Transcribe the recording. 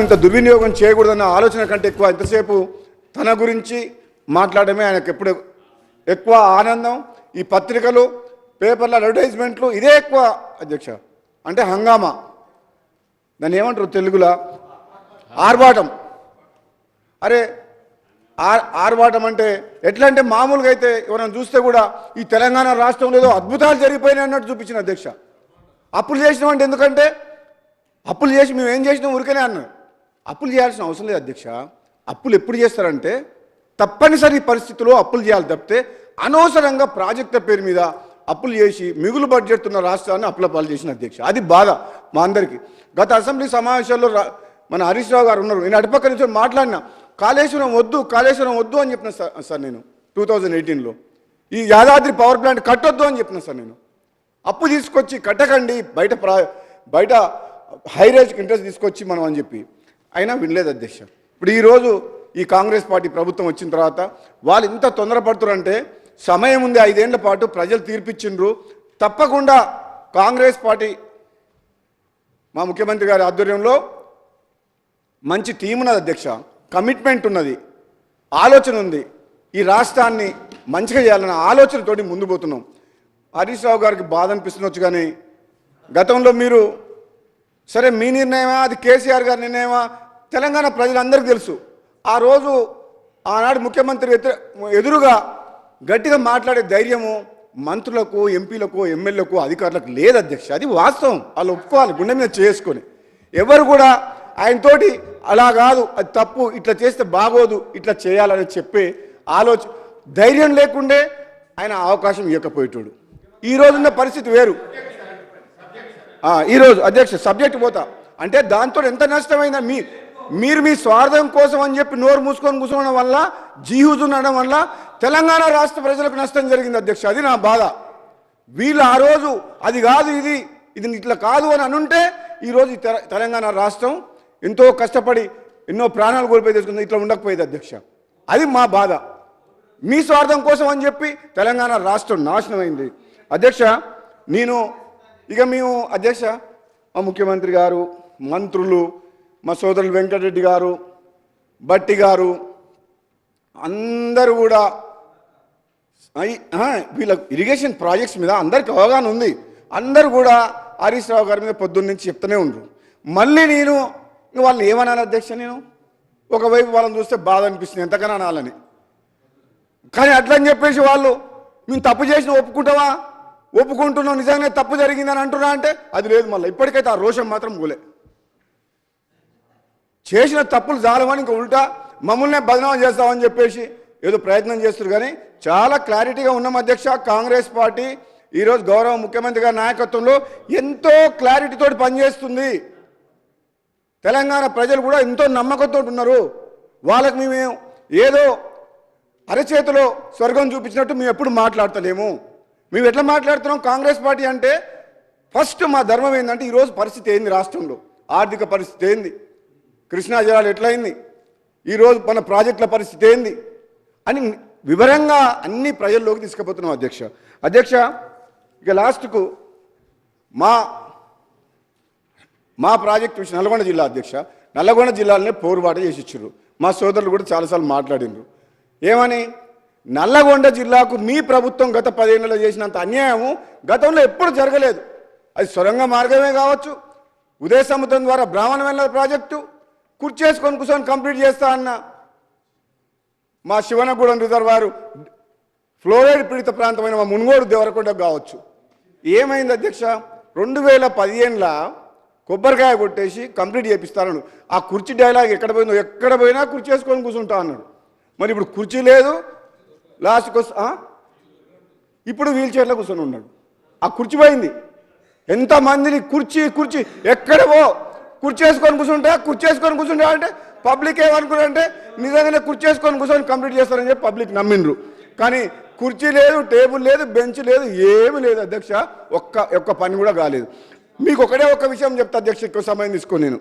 ఇంత దుర్వినియోగం చేయకూడదన్న ఆలోచన కంటే ఎక్కువ ఎంతసేపు తన గురించి మాట్లాడమే ఆయనకు ఎప్పుడు ఎక్కువ ఆనందం. ఈ పత్రికలు పేపర్ల అడ్వర్టైజ్మెంట్లు ఇదే ఎక్కువ అధ్యక్ష. అంటే హంగామా. దాన్ని ఏమంటారు తెలుగులో? ఆర్భాటం. అరే ఆర్భాటం అంటే ఎట్లా అంటే మామూలుగా అయితే ఎవరైనా చూస్తే కూడా ఈ తెలంగాణ రాష్ట్రంలో ఏదో అద్భుతాలు జరిగిపోయినాయి అన్నట్టు చూపించిన అధ్యక్ష. అప్పులు చేసినాం అంటే ఎందుకంటే? అప్పులు చేసి మేము ఏం చేసినాం ఊరికనే అన్నాం అప్పులు చేయాల్సిన అవసరం లేదు అధ్యక్ష. అప్పులు ఎప్పుడు చేస్తారంటే తప్పనిసరి పరిస్థితుల్లో అప్పులు చేయాలి తప్పితే అనవసరంగా ప్రాజెక్టుల పేరు మీద అప్పులు చేసి మిగులు బడ్జెట్ ఉన్న రాష్ట్రాన్ని అప్పుల పాలు చేసిన అధ్యక్ష. అది బాధ మా అందరికీ. గత అసెంబ్లీ సమావేశాల్లో మన హరీష్ రావు గారు ఉన్నారు. నేను అటుపక్క నుంచి మాట్లాడినా కాళేశ్వరం వద్దు కాళేశ్వరం వద్దు అని చెప్పిన సార్ సార్ నేను టూ థౌజండ్ ఎయిటీన్లో ఈ యాదాద్రి పవర్ ప్లాంట్ కట్టొద్దు అని చెప్పిన సార్ నేను. అప్పు తీసుకొచ్చి కట్టకండి బయట ప్రా బయట హై ఇంట్రెస్ట్ తీసుకొచ్చి మనం అని చెప్పి. అయినా వినలేదు అధ్యక్ష. ఇప్పుడు ఈరోజు ఈ కాంగ్రెస్ పార్టీ ప్రభుత్వం వచ్చిన తర్వాత వాళ్ళు ఇంత తొందరపడుతున్నారంటే సమయం ఉంది ఐదేళ్ళ పాటు ప్రజలు తీర్పిచ్చిండ్రు. తప్పకుండా కాంగ్రెస్ పార్టీ మా ముఖ్యమంత్రి గారి ఆధ్వర్యంలో మంచి టీం ఉన్నది అధ్యక్ష. కమిట్మెంట్ ఉన్నది. ఆలోచన ఉంది. ఈ రాష్ట్రాన్ని మంచిగా చేయాలన్న ఆలోచనతోటి ముందు పోతున్నాం. హరీష్ రావు గారికి బాధ అనిపిస్తుండొచ్చు కానీ గతంలో మీరు సరే మీ నిర్ణయమా? అది కేసీఆర్ గారి నిర్ణయమా? తెలంగాణ ప్రజలందరికీ తెలుసు. ఆ రోజు ఆనాడు ముఖ్యమంత్రి ఎదురుగా గట్టిగా మాట్లాడే ధైర్యము మంత్రులకు ఎంపీలకు ఎమ్మెల్యేలకు అధికారులకు లేదు అధ్యక్ష. అది వాస్తవం. వాళ్ళు ఒప్పుకోవాలి గుండె మీద చేసుకొని. ఎవరు కూడా ఆయనతోటి అలా కాదు అది తప్పు ఇట్లా చేస్తే బాగోదు ఇట్లా చేయాలని చెప్పే ఆలోచన ధైర్యం లేకుండే ఆయన అవకాశం ఇవ్వకపోయేటోడు ఈ రోజున్న పరిస్థితి వేరు. ఈరోజు అధ్యక్ష సబ్జెక్ట్ పోతా. అంటే దాంతో ఎంత నష్టమైందా మీ మీరు మీ స్వార్థం కోసం అని చెప్పి నోరు మూసుకొని కూర్చోవడం వల్ల జీహుజు ఉండడం వల్ల తెలంగాణ రాష్ట్ర ప్రజలకు నష్టం జరిగింది అధ్యక్ష. అది నా బాధ. వీళ్ళు ఆ రోజు అది కాదు ఇది ఇది ఇట్లా కాదు అని అనుంటే ఈరోజు ఈ తెల- తెలంగాణ రాష్ట్రం ఎంతో కష్టపడి ఎన్నో ప్రాణాలు కోల్పోయి తెచ్చుకుంది ఇట్లా ఉండకపోయేది అధ్యక్ష. అది మా బాధ. మీ స్వార్థం కోసం అని చెప్పి తెలంగాణ రాష్ట్రం నాశనమైంది. అధ్యక్ష నేను ఇక మేము అధ్యక్ష మా ముఖ్యమంత్రి గారు మంత్రులు మా సోదరులు వెంకటరెడ్డి గారు బట్టి గారు అందరూ కూడా వీళ్ళ ఇరిగేషన్ ప్రాజెక్ట్స్ మీద అందరికి అవగాహన ఉంది. అందరూ కూడా హరీష్ రావు గారి మీద పొద్దున్న నుంచి చెప్తూనే ఉండరు. మళ్ళీ నేను వాళ్ళని ఏమనాలి అధ్యక్ష నేను? ఒకవైపు వాళ్ళని చూస్తే బాధ అనిపిస్తుంది ఎంతకన్నా అనాలని. కానీ అట్లా అని చెప్పేసి వాళ్ళు మేము తప్పు చేసిన ఒప్పుకుంటావా? ఒప్పుకుంటున్నాం నిజంగానే తప్పు జరిగిందని అంటున్నా అంటే అది లేదు మళ్ళీ. ఇప్పటికైతే ఆ రోషం మాత్రం పోలే. చేసిన తప్పులు చాలమని ఇంకా ఉల్టా మమ్మల్నే బదనామం చేస్తామని చెప్పేసి ఏదో ప్రయత్నం చేస్తారు కానీ చాలా క్లారిటీగా ఉన్నాం అధ్యక్ష కాంగ్రెస్ పార్టీ ఈరోజు గౌరవ ముఖ్యమంత్రి గారి నాయకత్వంలో ఎంతో క్లారిటీతో పనిచేస్తుంది. తెలంగాణ ప్రజలు కూడా ఎంతో నమ్మకంతో ఉన్నారు. వాళ్ళకి మేము ఏదో అరచేతిలో స్వర్గం చూపించినట్టు మేము ఎప్పుడు మాట్లాడతలేము. మేము ఎట్లా మాట్లాడుతున్నాం కాంగ్రెస్ పార్టీ అంటే ఫస్ట్ మా ధర్మం ఏంటంటే ఈరోజు పరిస్థితి ఏంది రాష్ట్రంలో? ఆర్థిక పరిస్థితి ఏంది? కృష్ణా జలాలు ఎట్లయింది? ఈరోజు మన ప్రాజెక్టుల పరిస్థితి ఏంది? అని వివరంగా అన్ని ప్రజల్లోకి తీసుకుపోతున్నాం అధ్యక్ష. అధ్యక్ష ఇక లాస్ట్కు మా మా ప్రాజెక్ట్ విషయం నల్గొండ జిల్లా అధ్యక్ష. నల్గొండ జిల్లాలోనే పోరుబాటు చేసి ఇచ్చారు మా సోదరులు కూడా చాలాసార్లు మాట్లాడినారు ఏమని? నల్లగొండ జిల్లాకు మీ ప్రభుత్వం గత పదేళ్ళలో చేసినంత అన్యాయము గతంలో ఎప్పుడు జరగలేదు. అది సొరంగ మార్గమే కావచ్చు. ఉదయ సముద్రం ద్వారా బ్రాహ్మణ వెళ్ళ కుర్చేసుకొని కూర్చొని కంప్లీట్ చేస్తా అన్న. మా శివనగూడెం రిజర్వారు ఫ్లోరైడ్ పీడిత ప్రాంతమైన మా మునుగోడు దేవరకొండ కావచ్చు. ఏమైంది అధ్యక్ష? రెండు వేల పదిహేనుల కొబ్బరికాయ కొట్టేసి కంప్లీట్ చేపిస్తాను ఆ కుర్చీ డైలాగ్ ఎక్కడ పోయిందో ఎక్కడ పోయినా కుర్చీ వేసుకొని కూర్చుంటా అన్నాడు. మరి ఇప్పుడు కుర్చీ లేదు లాస్ట్కి వస్తా ఇప్పుడు వీల్ చైర్లో కూర్చొని ఉన్నాడు. ఆ కుర్చీ పోయింది. ఎంతమందిని కుర్చీ కుర్చీ ఎక్కడ పో కుర్చీ వేసుకొని కూర్చుంటా కుర్చీ కూర్చుంటా అంటే పబ్లిక్ ఏమనుకున్నారంటే నిజంగానే కుర్చీ కూర్చొని కంప్లీట్ చేస్తారని చెప్పి పబ్లిక్ నమ్మిండ్రు. కానీ కుర్చీ లేదు టేబుల్ లేదు బెంచ్ లేదు ఏమీ లేదు అధ్యక్ష. ఒక్క ఒక్క పని కూడా కాలేదు. మీకు ఒకటే ఒక్క విషయం చెప్తా అధ్యక్ష ఎక్కువ సమయం తీసుకో నేను.